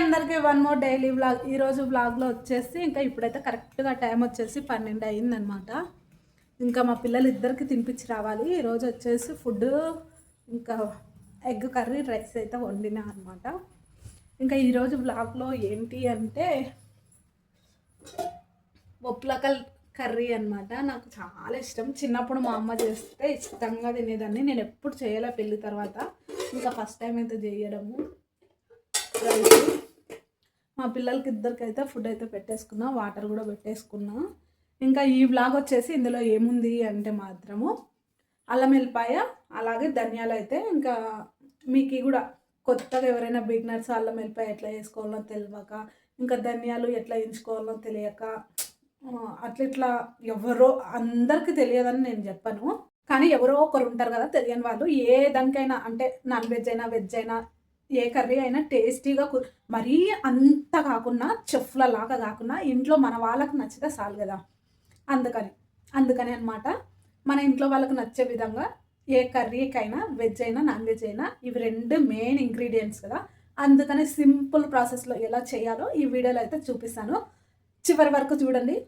అందరికీ one more daily vlog ఈరోజు వ్లాగ్లో వచ్చేసి ఇంకా ఇప్పుడైతే కరెక్ట్గా టైం వచ్చేసి పన్నెండు అయిందనమాట ఇంకా మా పిల్లలు ఇద్దరికి తినిపించి రావాలి. ఈరోజు వచ్చేసి ఫుడ్ ఇంకా ఎగ్ కర్రీ రైస్ అయితే వండినా అనమాట ఇంకా ఈరోజు వ్లాగ్లో ఏంటి అంటే ఒప్లకల్ కర్రీ అన్నమాట. నాకు చాలా ఇష్టం. చిన్నప్పుడు మా అమ్మ చేస్తే ఇష్టంగా తినేదాన్ని. నేను ఎప్పుడు చేయలే పెళ్ళి తర్వాత. ఇంకా ఫస్ట్ టైం అయితే చేయడము. రైస్. మా పిల్లలకి ఇద్దరికైతే ఫుడ్ అయితే పెట్టేసుకున్నా వాటర్ కూడా పెట్టేసుకున్నా. ఇంకా ఈ బ్లాగ్ వచ్చేసి ఇందులో ఏముంది అంటే మాత్రము అల్లం వెల్లిపాయ అలాగే ధనియాలు అయితే ఇంకా మీకు కూడా కొత్తగా ఎవరైనా బిగినర్స్ అల్లం వెల్లిపాయ ఎట్లా వేసుకోవాలో తెలియక ఇంకా ధనియాలు ఎట్లా ఎంచుకోవాలో తెలియక అట్లా ఇట్లా ఎవరో అందరికీ తెలియదని నేను చెప్పను. కానీ ఎవరో ఒకరు ఉంటారు కదా తెలియని వాళ్ళు ఏ దానికైనా అంటే నాన్ వెజ్ అయినా వెజ్ అయినా ఏ కర్రీ అయినా టేస్టీగా కు- మరీ అంత కాకుండా చెఫ్ల లాగా కాకుండా ఇంట్లో మన వాళ్ళకు నచ్చితే చాలు కదా. అందుకని అందుకని అనమాట మన ఇంట్లో వాళ్ళకు నచ్చే విధంగా ఏ కర్రీకైనా వెజ్ అయినా నాన్ వెజ్ అయినా ఇవి రెండు మెయిన్ ఇంగ్రీడియంట్స్ కదా. అందుకని సింపుల్ ప్రాసెస్లో ఎలా చేయాలో ఈ వీడియోలో అయితే చూపిస్తాను. చివరి వరకు చూడండి.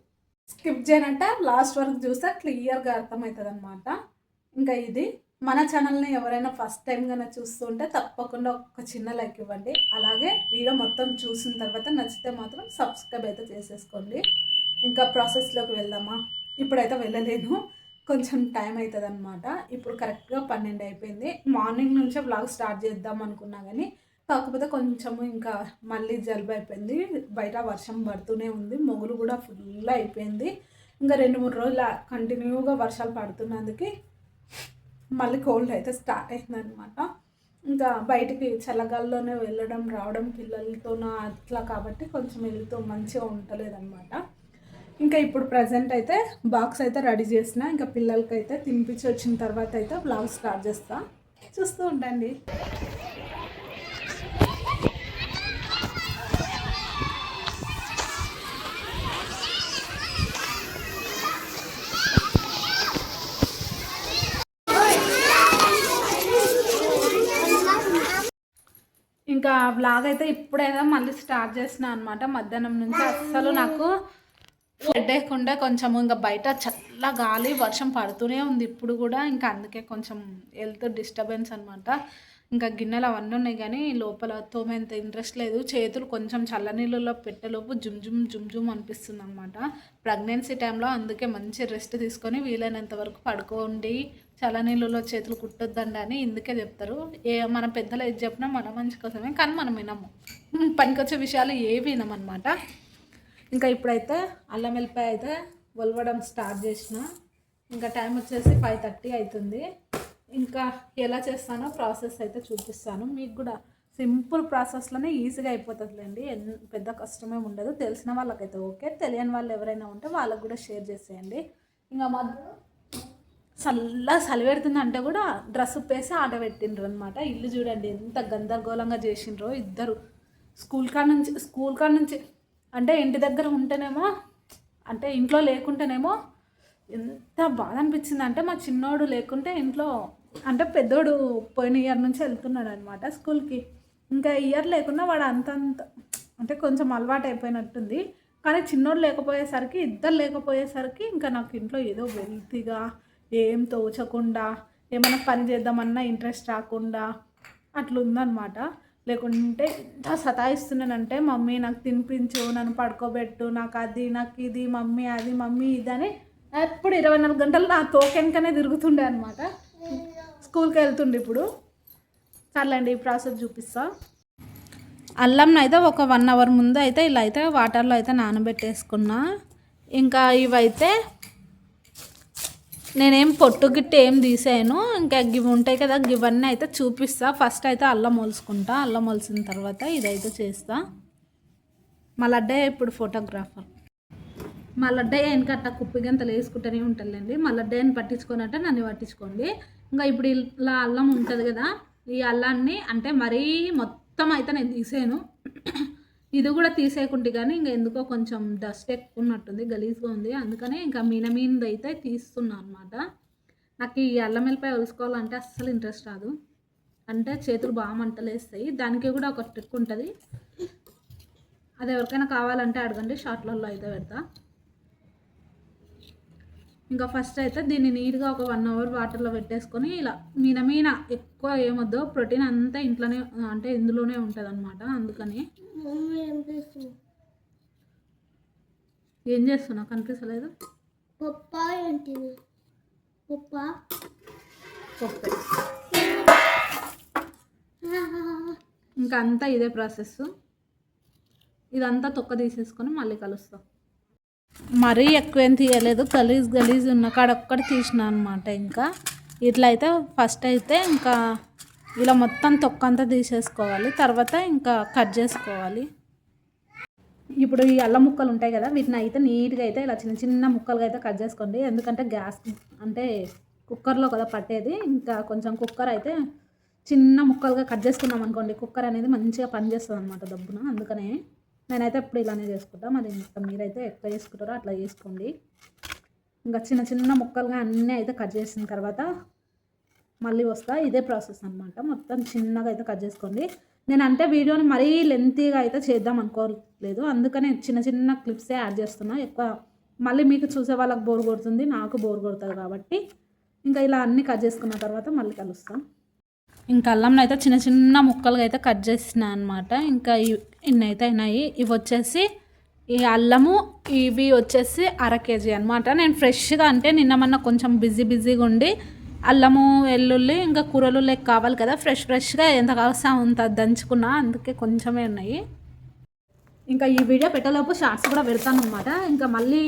స్కిప్ చేయనంట లాస్ట్ వరకు చూస్తే క్లియర్గా అర్థమవుతుంది అనమాట ఇంకా ఇది. మన ఛానల్ని ఎవరైనా ఫస్ట్ టైం కన్నా చూస్తుంటే తప్పకుండా ఒక చిన్న లైక్ ఇవ్వండి. అలాగే వీడియో మొత్తం చూసిన తర్వాత నచ్చితే మాత్రం సబ్స్క్రైబ్ అయితే చేసేసుకోండి. ఇంకా ప్రాసెస్లోకి వెళ్దామా? ఇప్పుడైతే వెళ్ళలేను కొంచెం టైం అవుతుంది అనమాట ఇప్పుడు కరెక్ట్గా పన్నెండు అయిపోయింది. మార్నింగ్ నుంచే బ్లాగ్ స్టార్ట్ చేద్దాం అనుకున్నా కానీ కాకపోతే కొంచెము ఇంకా మళ్ళీ జలుబు అయిపోయింది. బయట వర్షం పడుతూనే ఉంది. మొగులు కూడా ఫుల్ అయిపోయింది. ఇంకా రెండు మూడు రోజులు కంటిన్యూగా వర్షాలు పడుతున్నందుకు మళ్ళీ కోల్డ్ అయితే స్టార్ట్ అయిందనమాట ఇంకా బయటికి చల్లగాల్లోనే వెళ్ళడం రావడం పిల్లలతో అట్లా కాబట్టి కొంచెం వెళ్తూ మంచిగా ఉండలేదన్నమాట. ఇంకా ఇప్పుడు ప్రజెంట్ అయితే బాక్స్ అయితే రెడీ చేసిన ఇంకా పిల్లలకి అయితే తినిపించి వచ్చిన తర్వాత అయితే బ్లాగ్ స్టార్ట్ చేస్తా. చూస్తూ ఉండండి ఇంకా బ్లాగ్ అయితే ఇప్పుడైనా మళ్ళీ స్టార్ట్ చేసిన అనమాట మధ్యాహ్నం నుంచి అస్సలు నాకు హెడేక్ ఉండే కొంచెం ఇంకా బయట చల్ల గాలి వర్షం పడుతూనే ఉంది. ఇప్పుడు కూడా ఇంకా అందుకే కొంచెం హెల్త్ డిస్టర్బెన్స్ అనమాట ఇంకా గిన్నెలు అవన్నీ ఉన్నాయి కానీ లోపల తోమేంత ఇంట్రెస్ట్ లేదు. చేతులు కొంచెం చల్లనీళ్ళలో పెట్టేలోపు జుమ్ జుమ్ జుమ్ జుమ్ అనిపిస్తుంది అనమాట ప్రెగ్నెన్సీ టైంలో అందుకే మంచి రెస్ట్ తీసుకొని వీలైనంత వరకు పడుకోండి. చల్లనీళ్ళలో చేతులు కుట్టొద్దండి అని ఇందుకే చెప్తారు. ఏ మన పెద్దలు ఏది చెప్పినా మన మంచి కోసమే కానీ మనం వినము. పనికొచ్చే విషయాలు ఏవి వినమనమాట ఇంకా ఇప్పుడైతే అల్లం వెల్లిపాయ అయితే ఒలవడం స్టార్ట్ చేసిన. ఇంకా టైం వచ్చేసి ఫైవ్ థర్టీ అవుతుంది. ఇంకా ఎలా చేస్తానో ప్రాసెస్ అయితే చూపిస్తాను. మీకు కూడా సింపుల్ ప్రాసెస్లోనే ఈజీగా అయిపోతుందిలేండి. ఎన్- పెద్ద కష్టమే ఉండదు. తెలిసిన వాళ్ళకైతే ఓకే. తెలియని వాళ్ళు ఎవరైనా ఉంటే వాళ్ళకు కూడా షేర్ చేసేయండి. ఇంకా మా చల్ల చలి అంటే కూడా డ్రెస్ ఉప్పేసి ఆట పెట్టిండ్రు అనమాట ఇల్లు చూడండి ఎంత గందరగోళంగా చేసిండ్రో ఇద్దరు. స్కూల్ కాడ నుంచి స్కూల్ కాడ నుంచి అంటే ఇంటి దగ్గర ఉంటేనేమో అంటే ఇంట్లో లేకుంటేనేమో ఎంత బాధ అనిపించింది అంటే మా చిన్నోడు లేకుంటే ఇంట్లో అంటే పెద్దోడు పోయిన ఇయర్ నుంచి వెళ్తున్నాడు అనమాట స్కూల్కి. ఇంకా ఇయర్ లేకున్నా వాడు అంతంత అంటే కొంచెం అలవాటు అయిపోయినట్టుంది కానీ చిన్నోడు లేకపోయేసరికి ఇద్దరు లేకపోయేసరికి ఇంకా నాకు ఇంట్లో ఏదో వెల్తీగా ఏం తోచకుండా ఏమైనా పని చేద్దామన్నా ఇంట్రెస్ట్ రాకుండా అట్లా లేకుంటే ఎంత సతాయిస్తున్నానంటే మమ్మీ నాకు తినిపించు నన్ను పడుకోబెట్టు నాకు అది నాకు ఇది మమ్మీ అది మమ్మీ ఇది అని ఎప్పుడు ఇరవై నాలుగు గంటలు నా తోకెనకనే తిరుగుతుండే అనమాట స్కూల్కి వెళ్తుండే ఇప్పుడు. సర్లేండి ఈ ప్రాసెస్ చూపిస్తా. అల్లంను అయితే ఒక వన్ అవర్ ముందు అయితే ఇలా అయితే వాటర్లో అయితే నానబెట్టేసుకున్నా. ఇంకా ఇవైతే నేనేం పొట్టు గిట్ట ఏం తీసాను ఇంకా గివి ఉంటాయి కదా ఇవన్నీ అయితే చూపిస్తా. ఫస్ట్ అయితే అల్లం మొలుసుకుంటా అల్లం మొలిసిన తర్వాత ఇదైతే చేస్తా. మా లడ్డయ్య ఇప్పుడు ఫోటోగ్రాఫర్. మా లడ్డయ్య వెనకట్ట కుప్పిగంతలు వేసుకుంటూనే ఉంటానులేండి మా లడ్డయ్యని పట్టించుకోనంటే నన్ను పట్టించుకోండి. ఇంకా ఇప్పుడు ఇలా అల్లం ఉంటుంది కదా ఈ అల్లాన్ని అంటే మరీ మొత్తం అయితే నేను తీసాను ఇది కూడా తీసేయకుంటే కానీ ఇంకా ఎందుకో కొంచెం డస్ట్ ఎక్కువ ఉన్నట్టుంది గలీజ్గా ఉంది. అందుకనే ఇంకా మీన అయితే తీస్తున్నా అనమాట నాకు ఈ అల్లం వెల్లిపాయ ఒలుసుకోవాలంటే అస్సలు ఇంట్రెస్ట్ రాదు. అంటే చేతులు బాగా మంటలేస్తాయి. దానికి కూడా ఒక ట్రిక్ ఉంటుంది. అది ఎవరికైనా కావాలంటే అడగండి షార్ట్లలో అయితే పెడతా. ఇంకా ఫస్ట్ అయితే దీన్ని నీట్గా ఒక వన్ అవర్ వాటర్లో పెట్టేసుకొని ఇలా మీన మీన ఎక్కువ ఏమొద్దు. ప్రోటీన్ అంతా ఇంట్లోనే అంటే ఇందులోనే ఉంటుంది అనమాట అందుకని ఏం చేస్తున్నావు? కనిపిస్తలేదు? పప్ప ఏంటిది? పప్ప? పప్పు. ఇంకా అంతా ఇదే ప్రాసెస్ ఇదంతా తొక్క తీసేసుకొని మళ్ళీ కలుస్తాం. మరీ ఎక్కువ ఏం తీయలేదు. గలీజ్ గలీజ్ ఉన్న కాడ ఒక్కటి తీసిన అనమాట ఇంకా. ఇట్లా అయితే ఫస్ట్ అయితే ఇంకా ఇలా మొత్తం తొక్కంతా తీసేసుకోవాలి. తర్వాత ఇంకా కట్ చేసుకోవాలి. ఇప్పుడు ఈ అల్లం ముక్కలు ఉంటాయి కదా వీటిని అయితే నీట్గా అయితే ఇలా చిన్న చిన్న ముక్కలుగా అయితే కట్ చేసుకోండి. ఎందుకంటే గ్యాస్ అంటే కుక్కర్లో కదా పట్టేది. ఇంకా కొంచెం కుక్కర్ అయితే చిన్న ముక్కలుగా కట్ చేసుకున్నాం అనుకోండి కుక్కర్ అనేది మంచిగా పనిచేస్తుంది అనమాట దబ్బున అందుకనే నేనైతే ఇప్పుడు ఇలానే చేసుకుంటాం. మరి ఇంకా మీరైతే ఎట్లా చేసుకుంటారో అట్లా చేసుకోండి. ఇంకా చిన్న చిన్న ముక్కలుగా అన్నీ అయితే కట్ చేసిన తర్వాత మళ్ళీ వస్తా. ఇదే ప్రాసెస్ అనమాట మొత్తం చిన్నగా అయితే కట్ చేసుకోండి. నేను అంటే వీడియోని మరీ లెంతీగా అయితే చేద్దాం అనుకోలేదు. అందుకనే చిన్న చిన్న క్లిప్సే యాడ్ చేస్తున్నా. ఎక్కువ మళ్ళీ మీకు చూసే వాళ్ళకి బోర్ కొడుతుంది నాకు బోర్ కొడుతుంది కాబట్టి. ఇంకా ఇలా అన్నీ కట్ చేసుకున్న తర్వాత మళ్ళీ కలుస్తాం. ఇంకా అల్లంని అయితే చిన్న చిన్న ముక్కలుగా అయితే కట్ చేసిన అనమాట ఇంకా ఇ- ఇన్ని అయితే అయినాయి. ఇవి వచ్చేసి ఈ అల్లము ఇవి వచ్చేసి అర కేజీ అనమాట నేను ఫ్రెష్గా అంటే నిన్న మొన్న కొంచెం బిజీ బిజీగా ఉండి అల్లము వెల్లుల్లి ఇంకా కూరలు లేక కావాలి కదా ఫ్రెష్ ఫ్రెష్గా ఎంత కావస్తా అంత దంచుకున్నా అందుకే కొంచెమే ఉన్నాయి. ఇంకా ఈ వీడియో పెట్టలోపు షార్ట్స్ కూడా పెడతాను అనమాట ఇంకా మళ్ళీ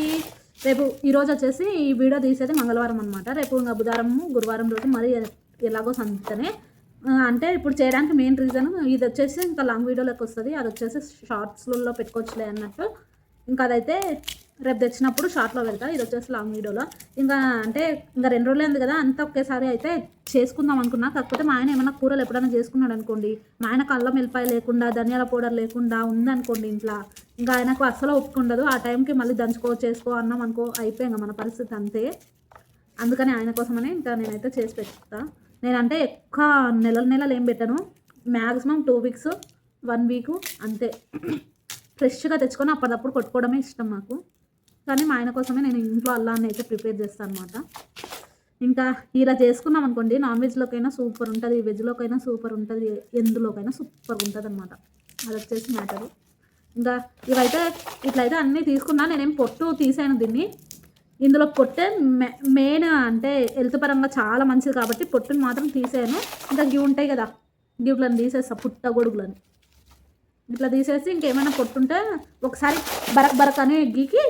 రేపు ఈరోజు వచ్చేసి ఈ వీడియో తీసేది మంగళవారం అనమాట రేపు ఇంకా బుధవారం గురువారం రోజు మరీ ఎలాగో సంతనే అంటే ఇప్పుడు చేయడానికి మెయిన్ రీజన్ ఇది వచ్చేసి ఇంకా లాంగ్ వీడియోలోకి వస్తుంది. అది వచ్చేసి షార్ట్స్లలో పెట్టుకోవచ్చులే అన్నట్టు. ఇంకా అదైతే రేపు తెచ్చినప్పుడు షార్ట్లో పెడతా. ఇది వచ్చేసి లాంగ్ వీడియోలో ఇంకా అంటే ఇంకా రెండు రోజులు ఉంది కదా అంతా ఒకేసారి అయితే చేసుకుందాం అనుకున్నా. కాకపోతే మా ఆయన ఏమైనా కూరలు ఎప్పుడైనా చేసుకున్నాడు అనుకోండి. మా ఆయనకు అల్లం వెల్లిపాయ లేకుండా ధనియాల పౌడర్ లేకుండా ఉందనుకోండి ఇంట్లో. ఇంకా ఆయనకు అస్సలు ఒప్పుకుండదు ఆ టైంకి మళ్ళీ దంచుకో చేసుకో అన్నాం అనుకో అయిపోయింది మన పరిస్థితి అంతే. అందుకని ఆయన కోసమని ఇంకా నేనైతే చేసి పెట్టుకుంటాను నేనంటే ఎక్కువ నెలల నెలలు ఏం పెట్టాను. Maximum two weeks one week అంతే. ఫ్రెష్గా తెచ్చుకొని అప్పటిదప్పుడు కొట్టుకోవడమే ఇష్టం నాకు. కానీ మా ఆయన కోసమే నేను ఇంట్లో అల్లాన్ని అయితే ప్రిపేర్ చేస్తాను అనమాట ఇంకా ఇలా చేసుకున్నాం అనుకోండి నాన్ వెజ్లోకైనా సూపర్ ఉంటుంది వెజ్లోకైనా సూపర్ ఉంటుంది ఎందులోకైనా సూపర్ ఉంటుంది అనమాట అది వచ్చేసి మ్యాటరు. ఇంకా ఇవైతే ఇట్లయితే అన్నీ తీసుకున్నా నేనేం పొట్టు తీసాను దీన్ని. ఇందులో పొట్టే మే మెయిన్ అంటే హెల్త్ పరంగా చాలా మంచిది కాబట్టి పొట్టుని మాత్రం తీసాను ఇంకా గివ్ ఉంటాయి కదా గివ్లను తీసేస్తా పుట్ట గొడుగులని. ఇట్లా తీసేసి ఇంకేమైనా పొట్టుంటే ఒకసారి బరక్ బరక్ అని గీకి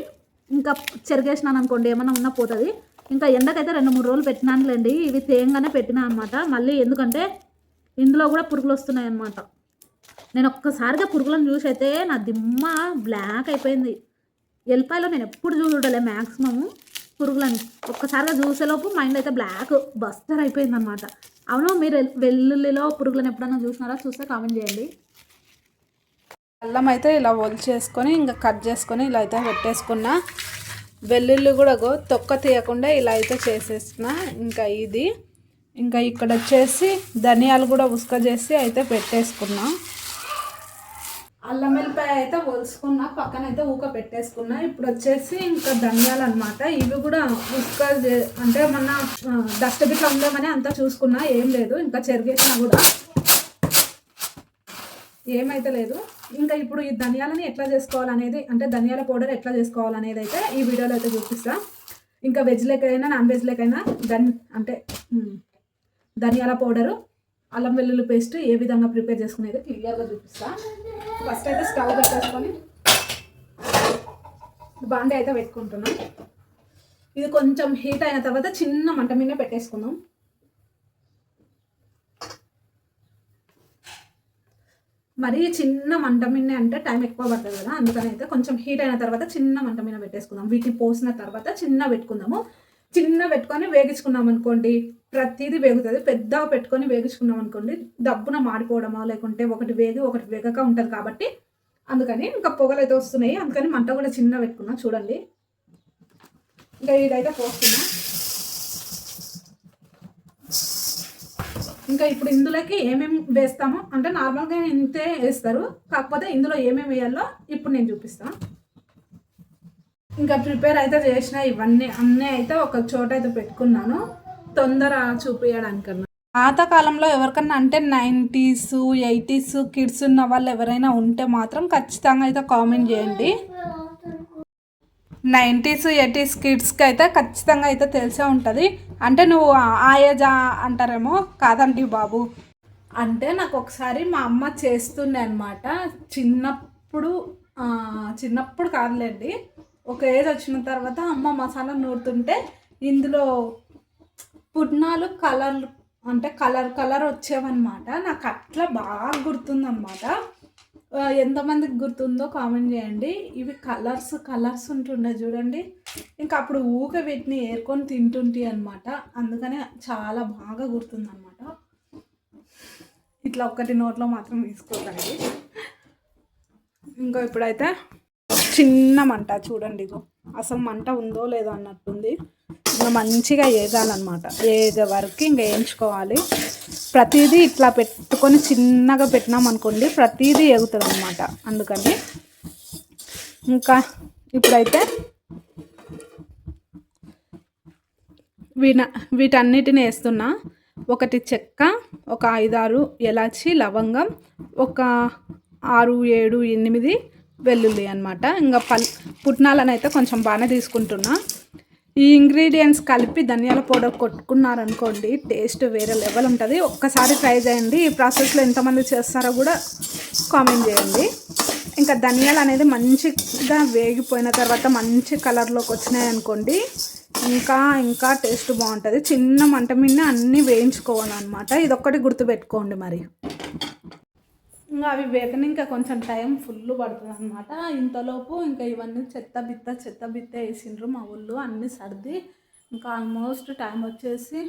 ఇంకా చెరిగేసినాను అనుకోండి ఏమైనా ఉన్నా పోతుంది. ఇంకా ఎండకైతే రెండు మూడు రోజులు పెట్టినానులేండి ఇవి తేంగానే పెట్టినా అనమాట మళ్ళీ ఎందుకంటే ఇందులో కూడా పురుగులు వస్తున్నాయి అనమాట నేను ఒక్కసారిగా పురుగులను చూసి అయితే నా దిమ్మ బ్లాక్ అయిపోయింది. ఎల్లిపాయలో నేను ఎప్పుడు చూడలే మ్యాక్సిమము పురుగులని. ఒక్కసారిగా చూసేలోపు మైండ్ అయితే బ్లాక్ బస్టర్ అయిపోయింది అనమాట అవును మీరు వెల్లుల్లిలో పురుగులను ఎప్పుడైనా చూసినారా? చూస్తే కామెంట్ చేయండి. అల్లం అయితే ఇలా ఒలిచేసుకొని ఇంకా కట్ చేసుకొని ఇలా అయితే పెట్టేసుకున్నా. వెల్లుల్లి కూడా తొక్క తీయకుండా ఇలా అయితే చేసేసిన ఇంకా ఇది. ఇంకా ఇక్కడ వచ్చేసి ధనియాలు కూడా ఉసుక చేసి అయితే పెట్టేసుకున్నాం. అల్లం వెల్లిపాయ అయితే ఒలుసుకున్నా పక్కన అయితే ఊక పెట్టేసుకున్నా. ఇప్పుడు వచ్చేసి ఇంకా ధనియాలు అనమాట ఇవి కూడా ఉసుక అంటే మొన్న డస్ట్ ఉందామని అంతా చూసుకున్నా. ఏం లేదు. ఇంకా చెరిగేసినా కూడా. ఏమైతే లేదు. ఇంకా ఇప్పుడు ఈ ధనియాలని ఎట్లా చేసుకోవాలనేది అంటే ధనియాల పౌడర్ ఎట్లా చేసుకోవాలనేది అయితే ఈ వీడియోలో అయితే చూపిస్తా. ఇంకా వెజ్ లెక్కైనా నాన్ వెజ్ లెక్కైనా ధన్ అంటే ధనియాల పౌడరు అల్లం వెల్లుల్లి పేస్ట్ ఏ విధంగా ప్రిపేర్ చేసుకునేది క్లియర్గా చూపిస్తా. ఫస్ట్ అయితే స్టవ్ పెట్టేసుకొని బాండే అయితే పెట్టుకుంటున్నాం. ఇది కొంచెం హీట్ అయిన తర్వాత చిన్న మంట మీద పెట్టేసుకుందాం. మరీ చిన్న మంట మీద అంటే టైం ఎక్కువ పడుతుంది కదా అందుకని అయితే కొంచెం హీట్ అయిన తర్వాత చిన్న మంట మీద పెట్టేసుకుందాం. వీటిని పోసిన తర్వాత చిన్న పెట్టుకుందాము. చిన్న పెట్టుకొని వేగించుకున్నాం అనుకోండి ప్రతిదీ వేగుతుంది. పెద్దగా పెట్టుకొని వేగించుకున్నాం అనుకోండి దబ్బున మాడిపోవడమో లేకుంటే ఒకటి వేగి ఒకటి వేగక ఉంటుంది కాబట్టి. అందుకని ఇంకా పొగలు అయితే వస్తున్నాయి. అందుకని మంట కూడా చిన్న పెట్టుకున్నా చూడండి. ఇంకా ఇదైతే పోస్తున్నా. ఇంకా ఇప్పుడు ఇందులోకి ఏమేమి వేస్తామో అంటే నార్మల్గా ఇంతే వేస్తారు. కాకపోతే ఇందులో ఏమేమి వేయాలో ఇప్పుడు నేను చూపిస్తాను ఇంకా ప్రిపేర్ అయితే చేసిన ఇవన్నీ అన్నీ అయితే ఒక చోట అయితే పెట్టుకున్నాను. తొందర చూపించడానికన్నా పాత కాలంలో ఎవరికన్నా అంటే నైంటీస్ ఎయిటీస్ కిడ్స్ ఉన్న వాళ్ళు ఎవరైనా ఉంటే మాత్రం ఖచ్చితంగా అయితే కామెంట్ చేయండి. నైంటీస్ ఎయిటీస్ కిడ్స్కి అయితే ఖచ్చితంగా అయితే తెలిసే ఉంటుంది. అంటే నువ్వు ఆ ఏజ్ అంటారేమో? కాదండి బాబు. అంటే నాకు ఒకసారి మా అమ్మ చేస్తుండే అనమాట చిన్నప్పుడు చిన్నప్పుడు కాదులేండి. ఒక ఏజ్ వచ్చిన తర్వాత అమ్మ మసాలా నూరుతుంటే ఇందులో పుట్నాలు కలర్ అంటే కలర్ కలర్ వచ్చేవన్నమాట. నాకు అట్లా బాగా గుర్తుందన్నమాట. ఎంతమందికి గుర్తుందో కామెంట్ చేయండి. ఇవి కలర్స్ కలర్స్ ఉంటుండే చూడండి. ఇంకా అప్పుడు ఊక వీటిని ఏరుకొని తింటుంటే అనమాట అందుకనే చాలా బాగా గుర్తుందన్నమాట. ఇట్లా ఒక్కటి నోట్లో మాత్రం తీసుకోకండి. ఇంకా ఇప్పుడైతే చిన్న మంట చూడండి ఇగో. అసలు మంట ఉందో లేదో అన్నట్టుంది. ఇంకా మంచిగా వేగాలన్నమాట వేగే వరకు ఇంకా వేయించుకోవాలి ప్రతిదీ ఇట్లా పెట్టుకొని చిన్నగా పెట్టినాం అనుకోండి ప్రతిదీ ఎగుతుంది అనమాట అందుకని ఇంకా ఇప్పుడైతే వీన వీటన్నిటిని వేస్తున్నా ఒకటి చెక్క ఒక ఐదారు ఎలాచి లవంగం ఒక ఆరు ఏడు ఎనిమిది వెల్లుల్లి అనమాట ఇంకా పల్ పుట్నాలను అయితే కొంచెం బాగానే తీసుకుంటున్నా. ఈ ఇంగ్రీడియంట్స్ కలిపి ధనియాల పౌడర్ కొట్టుకున్నారనుకోండి టేస్ట్ వేరే లెవెల్ ఉంటుంది. ఒక్కసారి ట్రై చేయండి. ఈ ప్రాసెస్లో ఎంతమంది చేస్తారో కూడా కామెంట్ చేయండి. ఇంకా ధనియాలు అనేది మంచిగా వేగిపోయిన తర్వాత మంచి కలర్లోకి వచ్చినాయి అనుకోండి ఇంకా ఇంకా టేస్ట్ బాగుంటుంది. చిన్న మంట మీద అన్నీ వేయించుకోవాలన్నమాట. ఇది ఒక్కటి గుర్తుపెట్టుకోండి మరి. ఇంకా అవి వేగని ఇంకా కొంచెం టైం ఫుల్ పడుతుంది అనమాట ఇంతలోపు ఇంకా ఇవన్నీ చెత్త బిత్త చెత్త బిత్త వేసిండ్రు మా ఊళ్ళు అన్నీ సర్ది. ఇంకా ఆల్మోస్ట్ టైం వచ్చేసి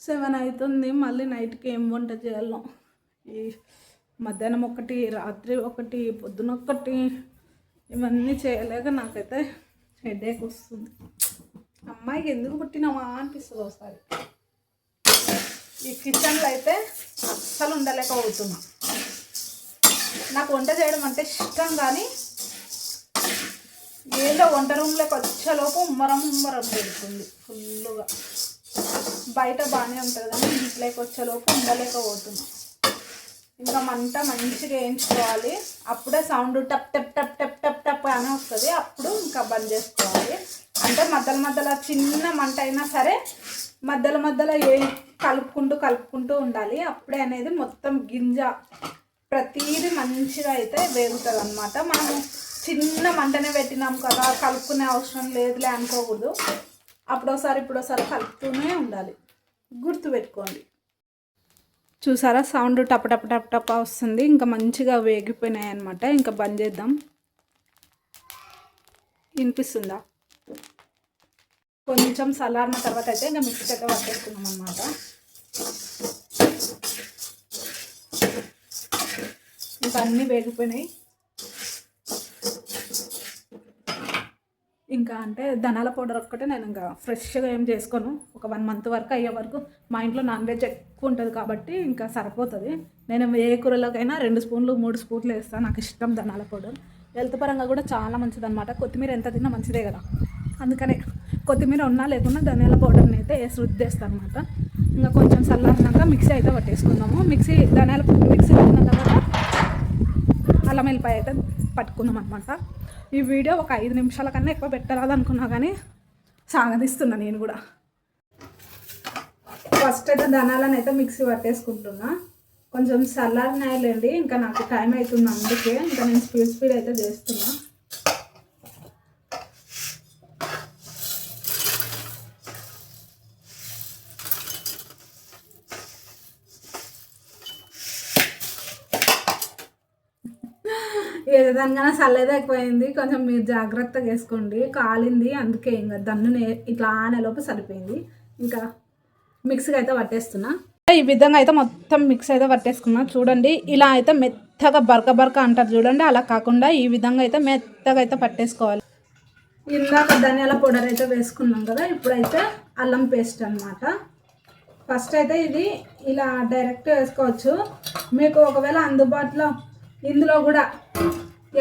సెవెన్ అవుతుంది మళ్ళీ నైట్కి ఏం వంట చేయాలో? ఈ మధ్యాహ్నం ఒకటి రాత్రి ఒకటి పొద్దున ఒకటి ఇవన్నీ చేయలేక నాకైతే హెడేక్ వస్తుంది. అమ్మాయికి ఎందుకు పుట్టినామా అనిపిస్తుంది ఒకసారి. ఈ కిచెన్లో అయితే అస్సలు ఉండలేకపోతున్నా. నాకు వంట చేయడం అంటే ఇష్టం కానీ ఏదో వంట రూమ్లోకి వచ్చేలోపు ఉమ్మరం ఉమ్మరం పెడుతుంది ఫుల్గా బయట బాగానే ఉంటుంది కానీ ఇంట్లోకి వచ్చేలోపు ఉండలేకపోతున్నా. ఇంకా మంట మంచిగా వేయించుకోవాలి. అప్పుడే సౌండ్ టప్ టప్ టప్ టప్ టప్ టప్ అని వస్తుంది. అప్పుడు ఇంకా బంద్ చేసుకోవాలి. అంటే మధ్యలో మధ్యలో చిన్న మంట అయినా సరే మధ్యలో మధ్యలో ఏ కలుపుకుంటూ కలుపుకుంటూ ఉండాలి. అప్పుడే అనేది మొత్తం గింజ ప్రతీది మంచిగా అయితే వేగుతుంది అనమాట మనము చిన్న మంటనే పెట్టినాం కదా కలుపుకునే అవసరం లేదులే అనుకోకూడదు. అప్పుడోసారి ఇప్పుడోసారి కలుపుతూనే ఉండాలి. గుర్తుపెట్టుకోండి చూసారా? సౌండ్ టప్ టప్ వస్తుంది. ఇంకా మంచిగా వేగిపోయినాయి అనమాట ఇంకా బంద్ చేద్దాం. వినిపిస్తుందా? కొంచెం చల్లారిన తర్వాత అయితే ఇంకా మిక్సీ అయితే పట్టేసుకున్నాం అనమాట ఇంకా అన్నీ వేగిపోయినాయి. ఇంకా అంటే ధనాల పౌడర్ ఒక్కటే నేను ఇంకా ఫ్రెష్గా ఏం చేసుకోను. ఒక వన్ మంత్ వరకు అయ్యే వరకు మా ఇంట్లో నాన్ వెజ్ ఎక్కువ ఉంటుంది కాబట్టి ఇంకా సరిపోతుంది. నేను ఏ కూరలోకైనా రెండు స్పూన్లు మూడు స్పూన్లు వేస్తాను నాకు ఇష్టం ధనాల పౌడర్. హెల్త్ పరంగా కూడా చాలా మంచిదన్నమాట. కొత్తిమీర ఎంత తిన్నా మంచిదే కదా. అందుకనే కొత్తిమీర ఉన్నా లేకున్నా ధనియాల పౌడర్ని అయితే వేసి రుద్దేస్తాను అనమాట ఇంకా కొంచెం చల్లారినాక మిక్సీ అయితే పట్టేసుకుందాము. మిక్సీ ధనియాల మిక్సీ పట్టిన తర్వాత అల్లం వెల్లిపాయ అయితే పట్టుకుందాం అనమాట ఈ వీడియో ఒక ఐదు నిమిషాల కన్నా ఎక్కువ పెట్టరాదు అనుకున్నా కానీ సాగదిస్తున్నా నేను కూడా. ఫస్ట్ అయితే ధనాలను అయితే మిక్సీ పట్టేసుకుంటున్నా. కొంచెం చల్లారినాయలేండి ఇంకా నాకు టైం అవుతుంది అందుకే ఇంకా నేను స్పీడ్ స్పీడ్ అయితే చేస్తున్నా. దానికన్నా చల్లది ఎక్కువైంది కొంచెం మీరు జాగ్రత్తగా వేసుకోండి. కాలింది. అందుకే ఇంకా దన్ను ఇట్లా ఆనేలోపు సరిపోయింది. ఇంకా మిక్సీకి అయితే పట్టేస్తున్నా. ఈ విధంగా అయితే మొత్తం మిక్స్ అయితే పట్టేసుకున్నా. చూడండి ఇలా అయితే మెత్తగా బరక బరక అంటారు చూడండి. అలా కాకుండా ఈ విధంగా అయితే మెత్తగా అయితే పట్టేసుకోవాలి. ఇందాక ధనియాల పౌడర్ అయితే వేసుకున్నాం కదా ఇప్పుడైతే అల్లం పేస్ట్ అనమాట ఫస్ట్ అయితే ఇది ఇలా డైరెక్ట్ వేసుకోవచ్చు. మీకు ఒకవేళ అందుబాటులో ఇందులో కూడా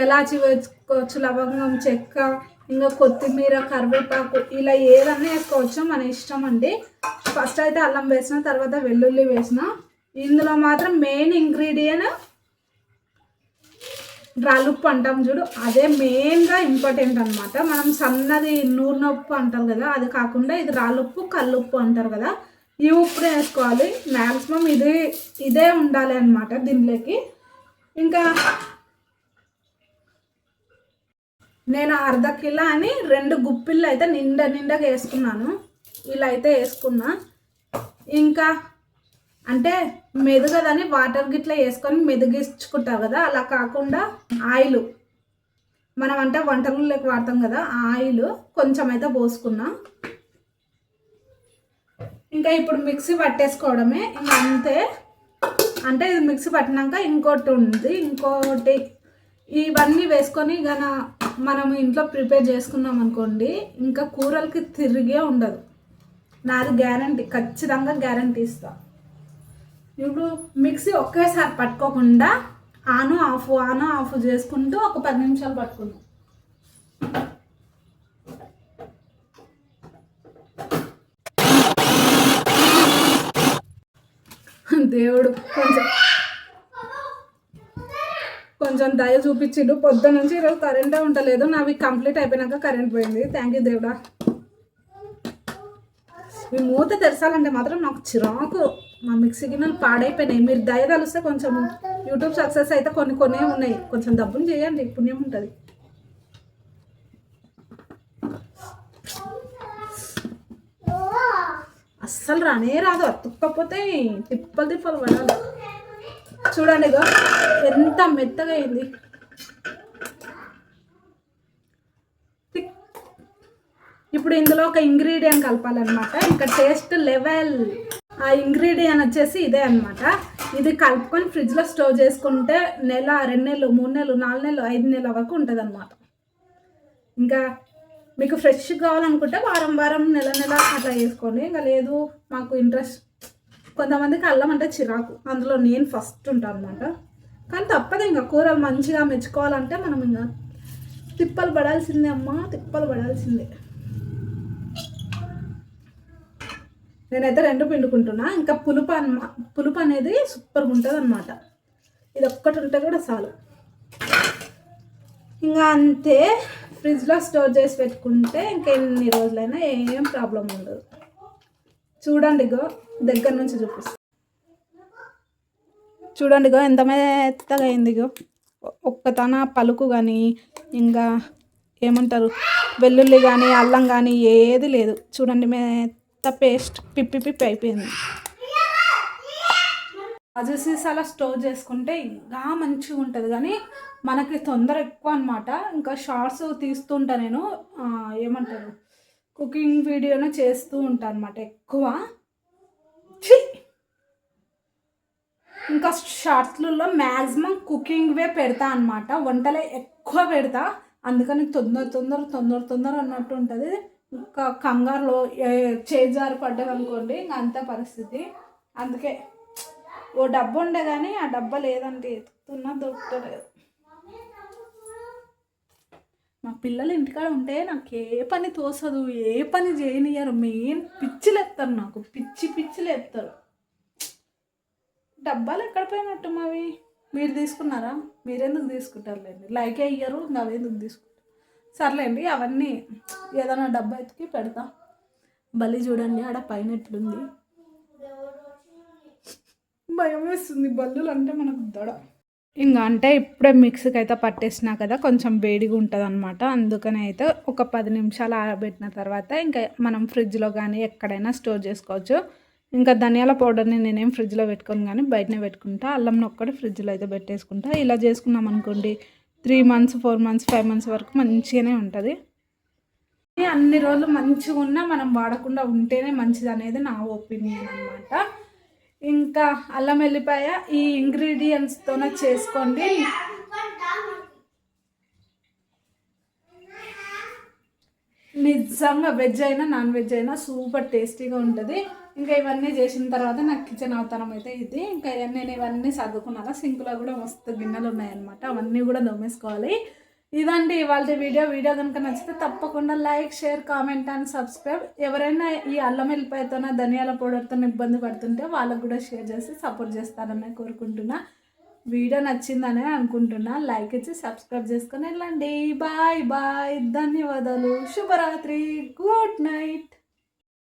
ఎలాచి వేసుకోవచ్చు లవంగం చెక్క ఇంకా కొత్తిమీర కరివేపాకు ఇలా ఏదన్నా వేసుకోవచ్చు మన ఇష్టం అండి. ఫస్ట్ అయితే అల్లం వేసిన తర్వాత వెల్లుల్లి వేసిన. ఇందులో మాత్రం మెయిన్ ఇంగ్రీడియంట్ రాళ్ళుప్పు అంటాం చూడు. అదే మెయిన్గా ఇంపార్టెంట్ అనమాట మనం సన్నది నూనె అంటారు కదా అది కాకుండా ఇది రాలుప్పు కల్లుప్పు అంటారు కదా ఈ ఉప్పునే వేసుకోవాలి. మ్యాక్సిమం ఇది ఇదే ఉండాలి అనమాట దీనిలోకి ఇంకా నేను అర్ధ కిలో అని రెండు గుప్పిళ్ళు అయితే నిండా నిండాగా వేసుకున్నాను. ఇలా అయితే వేసుకున్నా. ఇంకా అంటే మెదుగదని వాటర్ గిట్లా వేసుకొని మెదిగించుకుంటారు కదా అలా కాకుండా ఆయిల్. మనం అంటే వంటలకు వాడతాం కదా ఆ ఆయిల్ కొంచెం అయితే పోసుకున్నా. ఇంకా ఇప్పుడు మిక్సీ పట్టేసుకోవడమే. ఇంకా అంతే. అంటే ఇది మిక్సీ పట్టినాక ఇంకోటి ఉంది. ఇంకోటి ఇవన్నీ వేసుకొని ఇక మనం ఇంట్లో ప్రిపేర్ చేసుకున్నాం అనుకోండి ఇంకా కూరలకి తిరిగే ఉండదు. నాది గ్యారంటీ ఖచ్చితంగా గ్యారంటీ ఇస్తా. ఇప్పుడు మిక్సీ ఒకేసారి పట్టుకోకుండా ఆను ఆఫ్ ఆను ఆఫ్ చేసుకుంటూ ఒక పది నిమిషాలు పట్టుకున్నాం దేవుడు కొంచెం కొంచెం దయ చూపించిండు. పొద్దు నుంచి ఈరోజు కరెంటే ఉండలేదు. నావి కంప్లీట్ అయిపోయినాక కరెంట్ పోయింది. థ్యాంక్ యూ దేవుడా. మీ మూత తెరచాలంటే మాత్రం నాకు చిరాకు. మా మిక్సీ గిన్నెలు పాడైపోయినాయి. మీరు దయ తలిస్తే కొంచెం యూట్యూబ్ సక్సెస్ అయితే కొన్ని కొన్ని ఉన్నాయి. కొంచెం డబ్బులు చేయండి. పుణ్యం ఉంటుంది. అస్సలు రానే రాదు. అతుక్కపోతే తిప్పలు తిప్పలు పడాలి. చూడండి ఎంత మెత్తగా అయింది. ఇప్పుడు ఇందులో ఒక ఇంగ్రీడియంట్ కలపాలన్నమాట. ఇంకా టేస్ట్ లెవెల్ ఆ ఇంగ్రీడియంట్ వచ్చేసి ఇదే అన్నమాట. ఇది కలుపుకొని ఫ్రిడ్జ్లో స్టోర్ చేసుకుంటే నెల రెండు నెలలు మూడు నెలలు నాలుగు నెలలు ఐదు నెలల వరకు ఉంటుంది అనమాట ఇంకా మీకు ఫ్రెష్ కావాలనుకుంటే వారం వారం నెల నెల అట్లా చేసుకోండి. ఇంకా లేదు మాకు ఇంట్రెస్ట్ కొంతమందికి అల్లం అంటే చిరాకు. అందులో నేను ఫస్ట్ ఉంటాను అనమాట కానీ తప్పదు ఇంకా కూరలు మంచిగా మెచ్చుకోవాలంటే మనం ఇంకా తిప్పలు పడాల్సిందే అమ్మా తిప్పలు పడాల్సిందే. నేనైతే రెండు పిండుకుంటున్నా. ఇంకా పులుపు అన్న పులుపు అనేది సూపర్గా ఉంటుంది అనమాట ఇది ఒక్కటి ఉంటే కూడా చాలు. ఇంకా అంతే. ఫ్రిడ్జ్లో స్టోర్ చేసి పెట్టుకుంటే ఇంకా ఎన్ని రోజులైనా ఏం ప్రాబ్లం ఉండదు. చూడండి గో దగ్గర నుంచి చూపిస్తా. చూడండి గో ఎంత మెత్తగా అయింది గో. ఒక్కతన పలుకు కానీ ఇంకా ఏమంటారు వెల్లుల్లి కానీ అల్లం కానీ ఏది లేదు. చూడండి మెత్త పేస్ట్ పిప్పి పిప్పి అయిపోయింది. గాజు అలా స్టోర్ చేసుకుంటే ఇంకా మంచిగా ఉంటుంది. కానీ మనకి తొందర ఎక్కువ అనమాట ఇంకా షార్ట్స్ తీస్తుంటా నేను. ఏమంటారు కుకింగ్ వీడియోనే చేస్తూ ఉంటాను అనమాట ఎక్కువ ఇంకా షార్ట్స్లలో మ్యాక్సిమం కుకింగ్వే పెడతా అనమాట వంటలే ఎక్కువ పెడతా. అందుకని తొందర తొందర తొందర తొందర అన్నట్టు ఉంటుంది. ఇంకా కంగారులో చేజారు పడ్డది అనుకోండి ఇంకా అంత పరిస్థితి. అందుకే ఓ డబ్బు ఉండే కానీ ఆ డబ్బా లేదంటే ఎత్తుకున్నా దొరుకుతలేదు. మా పిల్లలు ఇంటికాడ ఉంటే నాకు ఏ పని తోసదు ఏ పని చేయనియరు మెయిన్ పిచ్చిలు ఎత్తారు నాకు. పిచ్చి పిచ్చిలేస్తారు డబ్బాలు ఎక్కడ పోయినట్టు మావి? మీరు తీసుకున్నారా? మీరెందుకు తీసుకుంటారులేండి? లైక్ అయ్యారు ఇంకా అవెందుకు తీసుకుంటారు? సర్లేండి అవన్నీ ఏదైనా డబ్బా ఎత్తుకి పెడతా. బలి చూడండి ఆడ పైన ఎట్లుంది? భయం వేస్తుంది. బల్లులు అంటే మనకు దడ. ఇంకా అంటే ఇప్పుడే మిక్సీకి అయితే పట్టేసినా కదా కొంచెం వేడిగా ఉంటుంది అనమాట అందుకని అయితే ఒక పది నిమిషాలు ఆరబెట్టిన తర్వాత ఇంకా మనం ఫ్రిడ్జ్లో కానీ ఎక్కడైనా స్టోర్ చేసుకోవచ్చు. ఇంకా ధనియాల పౌడర్ని నేనేం ఫ్రిడ్జ్లో పెట్టుకోను కానీ బయటనే పెట్టుకుంటా. అల్లం ఒక్కటి ఫ్రిడ్జ్లో అయితే పెట్టేసుకుంటా. ఇలా చేసుకున్నాం అనుకోండి three months four months five months వరకు మంచిగానే ఉంటుంది. అన్ని రోజులు మంచిగా ఉన్నా మనం వాడకుండా ఉంటేనే మంచిది అనేది నా ఒపీనియన్ అనమాట ఇంకా అల్లం వెల్లిపాయ ఈ ఇంగ్రీడియంట్స్తోనే చేసుకోండి. నిజంగా వెజ్ అయినా నాన్ వెజ్ అయినా సూపర్ టేస్టీగా ఉంటుంది. ఇంకా ఇవన్నీ చేసిన తర్వాత నాకు కిచెన్ అవతారం అయితే ఇది. ఇంకా నేను ఇవన్నీ సర్దుకున్నాను. సింక్లో కూడా మస్తు గిన్నెలు ఉన్నాయన్నమాట. అవన్నీ కూడా దోమేసుకోవాలి ఇదండి ఇవాళ వీడియో. వీడియో కనుక నచ్చితే తప్పకుండా like share comment and subscribe. ఎవరైనా ఈ అల్లం వెల్లిపాయతోన ధనియాల పౌడర్తో ఇబ్బంది పడుతుంటే వాళ్ళకు కూడా షేర్ చేసి సపోర్ట్ చేస్తారని కోరుకుంటున్నా. వీడియో నచ్చిందనే అనుకుంటున్నా. లైక్ ఇచ్చి సబ్స్క్రైబ్ చేసుకొని వెళ్ళండి. Bye bye. ధన్యవాదాలు. శుభరాత్రి. Good night.